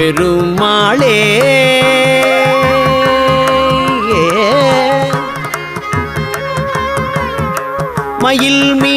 பெருமாளே. மயில் மீ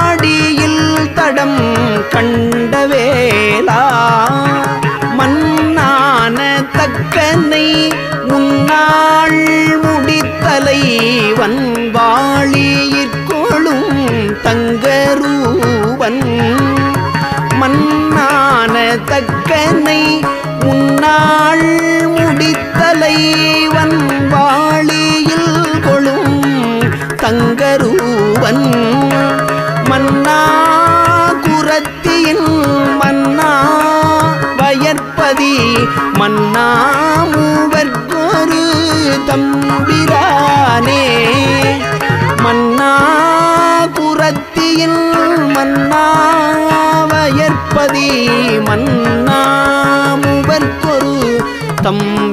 தடம் கண்டவேலா மன்னான தக்கனை முன்னாள் முடித்தலை வன்வாளியிற்கொளும் தங்கரூவன். மன்னான தக்கனை முன்னாள் முடித்தலை வன்வாளியில் கொழும் தங்கரூவன். மன்னா குரத்தியின் மன்னா வயற்பதி மன்னா மூவர்கொரு தம்பிரானே. மன்னா குரத்தியின் மன்னா வயற்பதி மன்னா மூவர்கொரு தம்பி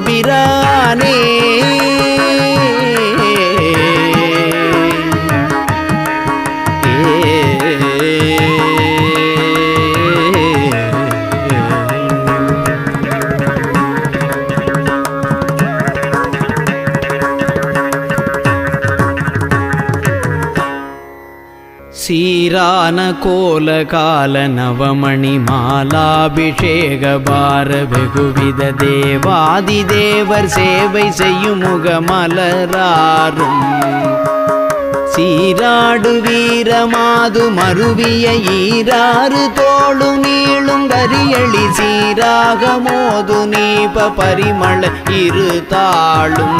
சீரான கோல கால நவமணி மாலாபிஷேக பார வெகுவித தேவாதி தேவர் சேவை செய்யும் முகமலராரும் சீராடு வீரமாது மருவிய ஈராறு தோளு நீளும் கரியளி சீராக மோது நீப பரிமள இரு தாளும்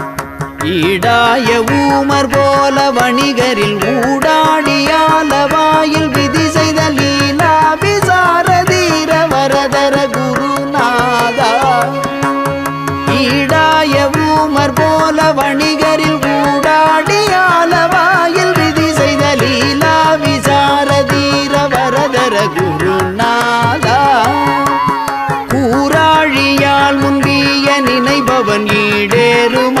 ஈடாய ஊமர் போல வணிகரில் ஊடாடியாலவாயில் விதி செய்த லீலா விசாரதீர வரதர குருநாதா. ஈடாய ஊமர் போல வணிகரில் ஊடாடியாலவாயில் விதி செய்த லீலா விசாரதீர வரதர குருநாதா. கூறாழியால் முந்திய நினைபவன் ஈடேறுமா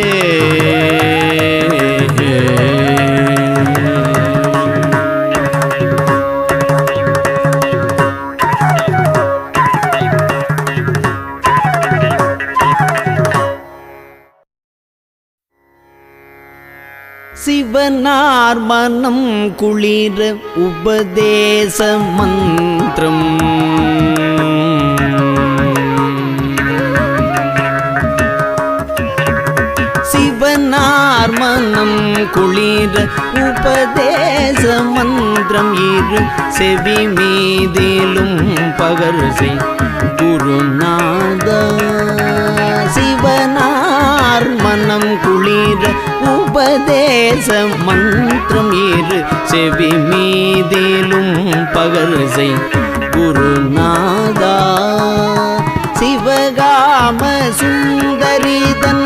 சிவனார் மனம் குளிர உபதேச மந்திரம். சிவனார் மனம் குளிர உபதேச மந்திரம். இரு செவி மீதிலும் பகர்சை குருநாத. சிவனார் மனம் குளிர உபதேச மந்திரம் இரு செவி மீதிலும் பகர்சை குருநாதா சிவகாம சுந்தரிதன்.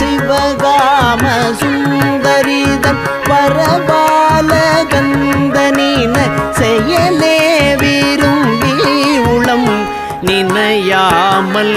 சிவகாம சுந்தரிதன் பரபால கந்தனின செயலே விரும்பி உளம் நினையாமல்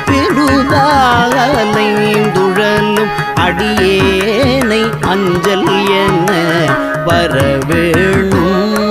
பெருதாலைந்துழலும் அடியேனை அஞ்சல் என வரவேணும்.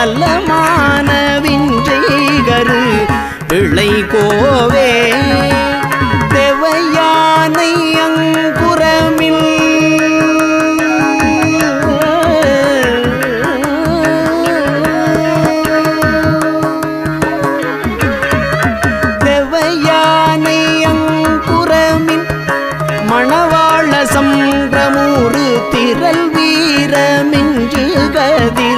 நிசதேவலங்கிருத நலமான விஞ்சைகரு கோவே தேவையானை அங்குரமில். தேவையானை அங்குரமின் மணவாள சம்பிரமூறு திரள் வீரமின்று கதிர்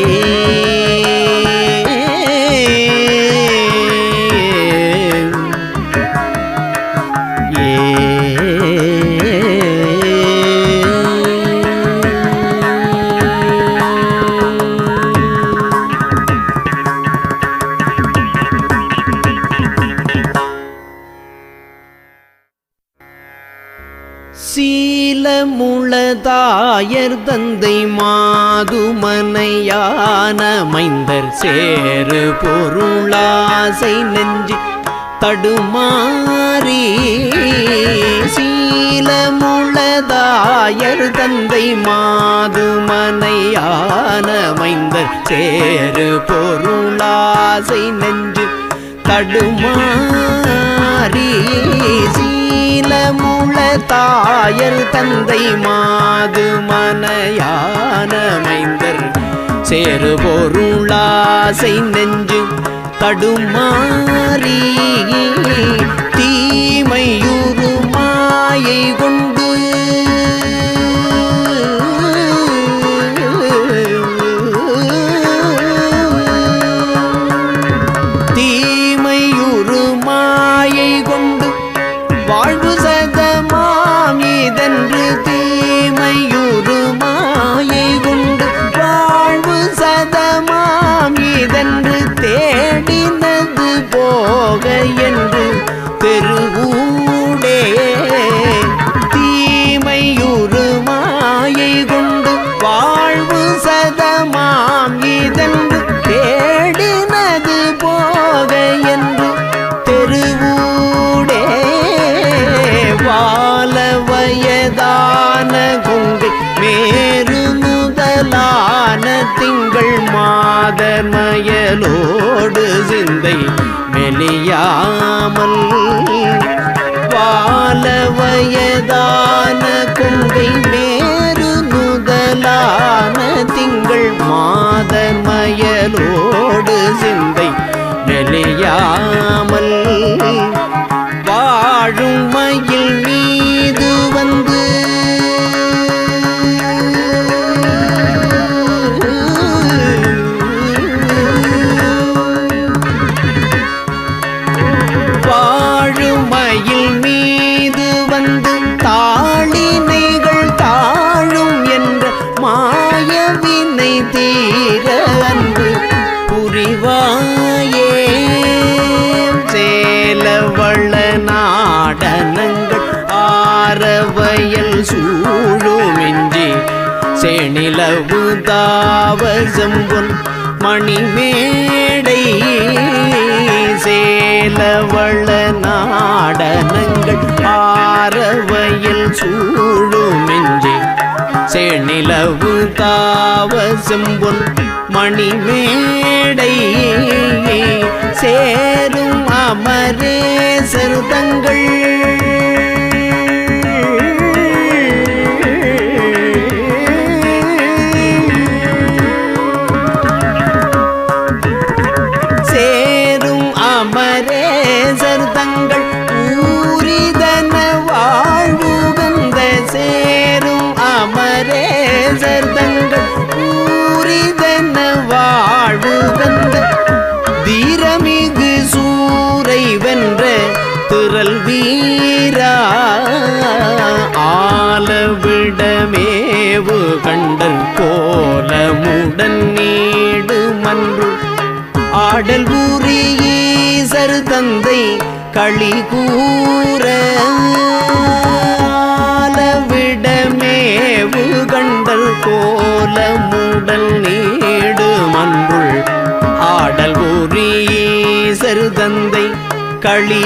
மாதுமனையான சேரு பொருளாசை நெஞ்சு தடுமாறி சீலமுளதாயர் தந்தை மாதுமனையானமைந்தர் சேரு பொருளாசை நெஞ்சு தடுமாறி சீலமுள தாயர் தந்தை மாது சேருபொருளாசை நெஞ்சு தடுமாறி தீமையுறு மாயை கொண்டு ஒரு மாயை கொண்டு வாழ்வு சதமாம் இதன்று தேடினது போக என்று தெருவூடே வாழ வயதான கொங்கை மேரு முதலான திங்கள் மாதமயலோடு சிந்தை மெலியாமல் கால வயதான கொங்கை மேரு முதலான திங்கள் மாதமயலோடு சிந்தை நெலியாமல் வாழும் மயில் மீது வந்து தாவசம்பொன் மணிமேடை சேலவள நாடனங்கள் ஆரவயல் சூழுமின்றி செணிலவு தாவசம்பொன் மணிமேடை சேரும் அமரேசர் தங்கள் தந்தை களி கூற ஆலவிடமேவு கண்டல் கோலமுடல் நீடு மன்றுள் ஆடல் ஊரீசரு தந்தை களி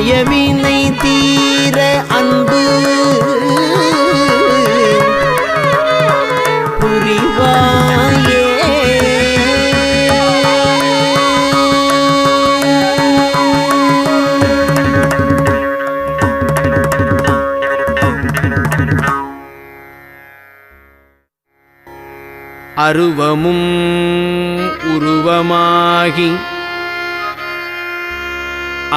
மாயமினை தீர அன்பு. அருவமும் உருவமாகி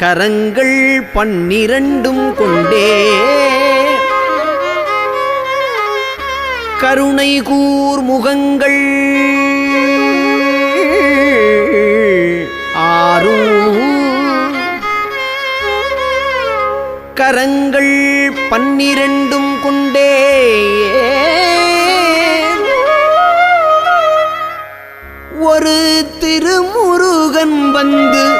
கரங்கள் பன்னிரண்டும் கொண்டே. கருணை கூர் முகங்கள் ஆறும். கரங்கள் பன்னிரண்டும் கொண்டே. ஒரு திருமுருகன் வந்து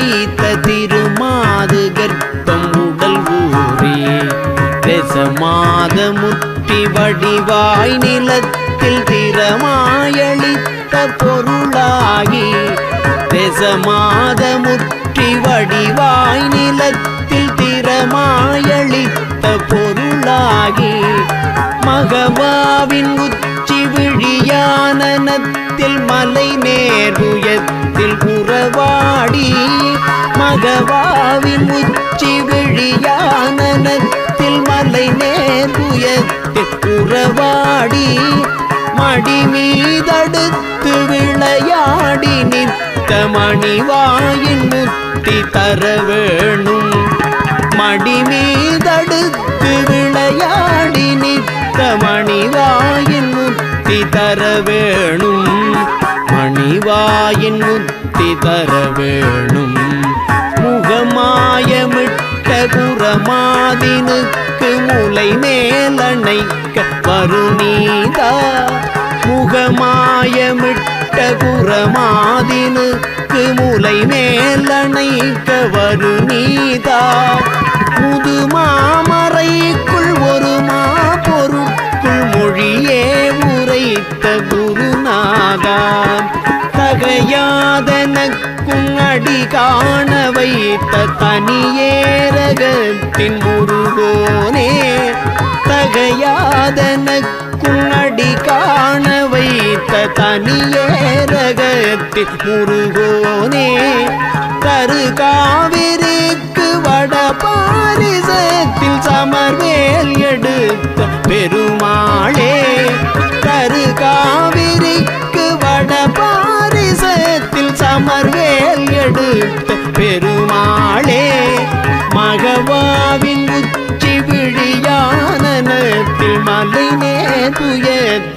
வைத்த திருமாது கர்ப்பம் உடல் ஊறி ரசமாத முற்றி வடிவாய் நிலத்தில் திறமாயளித்த பொருளாகி ரசமாத முற்றி வடிவாய் நிலத்தில் திறமாயளித்த பொருளாகி மகவாவின் உத்தி விழியானனத்தில் மலை நேருயத்தில் உறவாடி மகவாவின் உச்சி விழியானனத்தில் மலை நேருயத்தில் உறவாடி மடி மீதடுத்து விளையாடி நித்த மணிவாயின் முத்தி தர வேணும். மடி மீதடுத்து விளையாடி நித்த மணிவாயின் தர வேணும். மணிவாயின் முத்தி தர வேணும். முகமாயமிட்ட குரமாதினுக்கு முலை மேலணைக்க வருநீதா. முகமாயமிட்ட குரமாதினுக்கு முலை மேலணைக்க வருநீதா. முதுமாமறைக்குள் ஒரு மா பொருட்குள் மொழியே உரைத்த குருநாதா தகையாதனக்கும் அடி காண வைத்த தனியேரகத்தின் முருகோனே தகையாதனக்கும் அடி காண வைத்த தனியேரகத்தின் முருகோனே தரு காவிரிக்கு